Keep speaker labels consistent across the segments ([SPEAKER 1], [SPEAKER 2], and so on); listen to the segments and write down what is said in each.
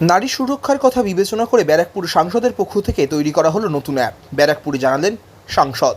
[SPEAKER 1] নারী সুরক্ষার কথা বিবেচনা করে ব্যারাকপুর সাংসদের পক্ষ থেকে তৈরি করা হলো নতুন অ্যাপ। ব্যারাকপুরে জানালেন সাংসদ।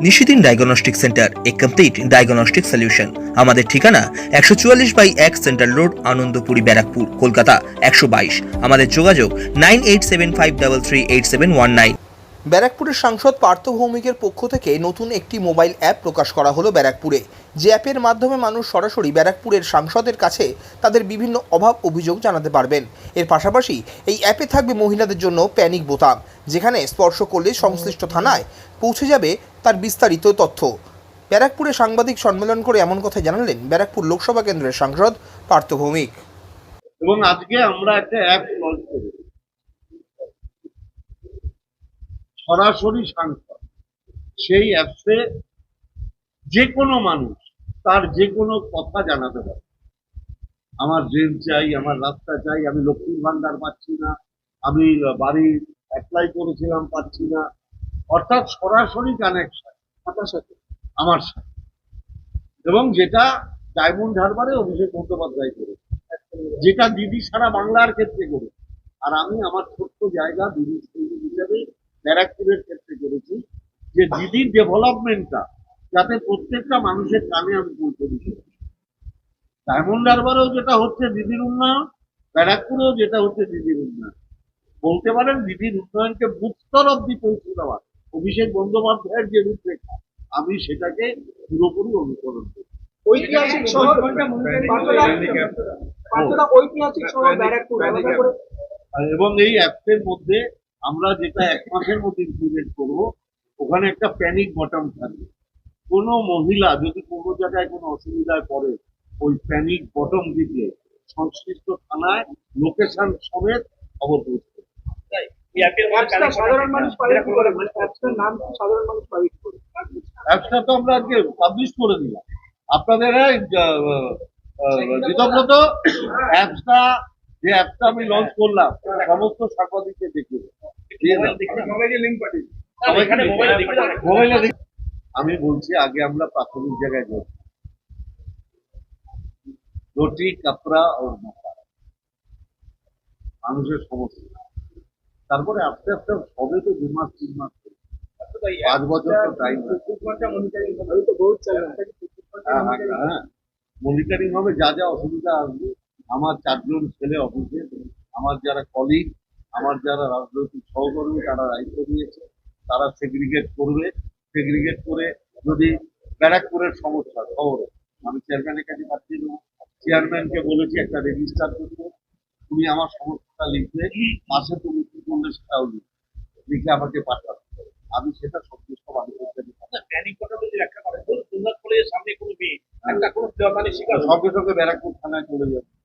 [SPEAKER 2] Nishidin diagnostic centre, a complete diagnostic solution আমাদের ঠিকানা একশো চুয়াল্লিশ বাই এক সেন্ট্রাল রোড, আনন্দপুরি, ব্যারাকপুর, কলকাতা, একশো বাইশ। আমাদের যোগাযোগ nine eight seven five double three eight seven one nine.
[SPEAKER 1] ব্যারাকপুরের সাংসদ পার্থ ভৌমিকের পক্ষ থেকে নতুন একটি মোবাইল অ্যাপ প্রকাশ করা হলো ব্যারাকপুরে। যে অ্যাপের মাধ্যমে মানুষ সরাসরি ব্যারাকপুরের সাংসদের কাছে তাদের বিভিন্ন অভাব অভিযোগ জানাতে পারবেন। এর পাশাপাশি এই অ্যাপে থাকবে মহিলাদের জন্য প্যানিক বোতাম, যেখানে স্পর্শ করলে সংশ্লিষ্ট থানায় পৌঁছে যাবে তার বিস্তারিত তথ্য। ব্যারাকপুরে সাংবাদিক সম্মেলন করে এমন কথা জানালেন ব্যারাকপুর লোকসভা কেন্দ্রের সাংসদ পার্থ ভৌমিক।
[SPEAKER 3] এবং আজকে আমরা একটা অ্যাপ লঞ্চ করি সরাসরি সাংসদ। সেই অ্যাপসে যে কোনো মানুষ তার যে কোনো কথা জানাতে পারে। আমার ড্রেন চাই আমার রাস্তা চাই আমি লক্ষ্মীর ভান্ডার পাচ্ছি না আমি বাড়ি অ্যাপ্লাই করেছিলাম পাচ্ছি না। অর্থাৎ সরাসরি কানেকশন আমার সাথে। আমার সাথে। এবং যেটা ডায়মন্ড হারবারে অভিষেক বন্দ্যোপাধ্যায় করে যেটা দিদি সারা বাংলার ক্ষেত্রে করে আর আমি আমার ছোট্ট জায়গা দিদি হিসাবে ব্যারাকপুরের ক্ষেত্রে করেছি যে দিদির ডেভেলপমেন্টটা যাতে প্রত্যেকটা মানুষের কানে আমি পৌঁছে দিতে। ডায়মন্ড হারবারেও যেটা হচ্ছে দিদির উন্নয়ন ব্যারাকপুরেও যেটা হচ্ছে দিদির উন্নয়ন। বলতে পারেন দিদির উন্নয়নকে বুস্তর অব্দি পৌঁছে দেওয়া অভিষেক বন্দ্যোপাধ্যায়ের যে রূপরেখা আমি সেটাকে পুরোপুরি অনুসরণ করি।
[SPEAKER 4] ঐতিহাসিক শহর ঐতিহাসিক শহর ব্যারাকপুর
[SPEAKER 3] এবং এই অ্যাপসের মধ্যে আমরা যেটা এক মাসের মধ্যে ইমপ্লিমেন্ট করব ওখানে একটা প্যানিক বটম থাকবে। কোনো মহিলা যদি কোনো জায়গায় কোনো অসুবিধায় পড়ে ওই প্যানিক বটম দিকে সংশ্লিষ্ট থানায় লোকেশন সমেত
[SPEAKER 4] অ্যাপসটা মানুষ করে মানে অ্যাপসটার নাম সাধারণ মানুষ পাবলিশ করে।
[SPEAKER 3] তো আমরা আজকে পাবলিশ করে দিলাম। আপনাদের কৃতজ্ঞত অ্যাপসটা যে অ্যাপটা আমি লঞ্চ করলাম সমস্ত সাংবাদিককে দেখিয়ে আমি বলছি আগে আমরা প্রাথমিক জায়গায় যাই। রুটি কাপড়া ও মাথা মানুষের সমস্যা। তারপরে আস্তে আস্তে সবে তো দু মাস তিন মাস পাঁচ বছর তো টাইম
[SPEAKER 4] বহুত চালাম
[SPEAKER 3] হ্যাঁ মনিটরিং হবে যা যা অসুবিধা আসবে। আমার চারজন ছেলে অফিসে আমার যারা কলিগ আমার যারা রাজনৈতিক সহকর্মী তারা দায়িত্ব দিয়েছে তারা সেগ্রিগেট করবে। সেগ্রিগেট করে যদি ব্যারাকপুরের সমস্যা শহরে। আমি চেয়ারম্যানের কাছে পাঠিয়ে দেবো। চেয়ারম্যানকে বলেছি একটা রেজিস্টার করতে তুমি আমার সমস্যাটা লিখবে পাশে তুমি কি করলে সেটাও লিখবে। লিখে আমাকে পাঠাবে আমি সেটা সন্তুষ্ট মানুষের কাছে সঙ্গে সঙ্গে ব্যারাকপুর থানায় চলে যাবে।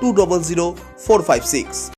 [SPEAKER 1] two double zero four five six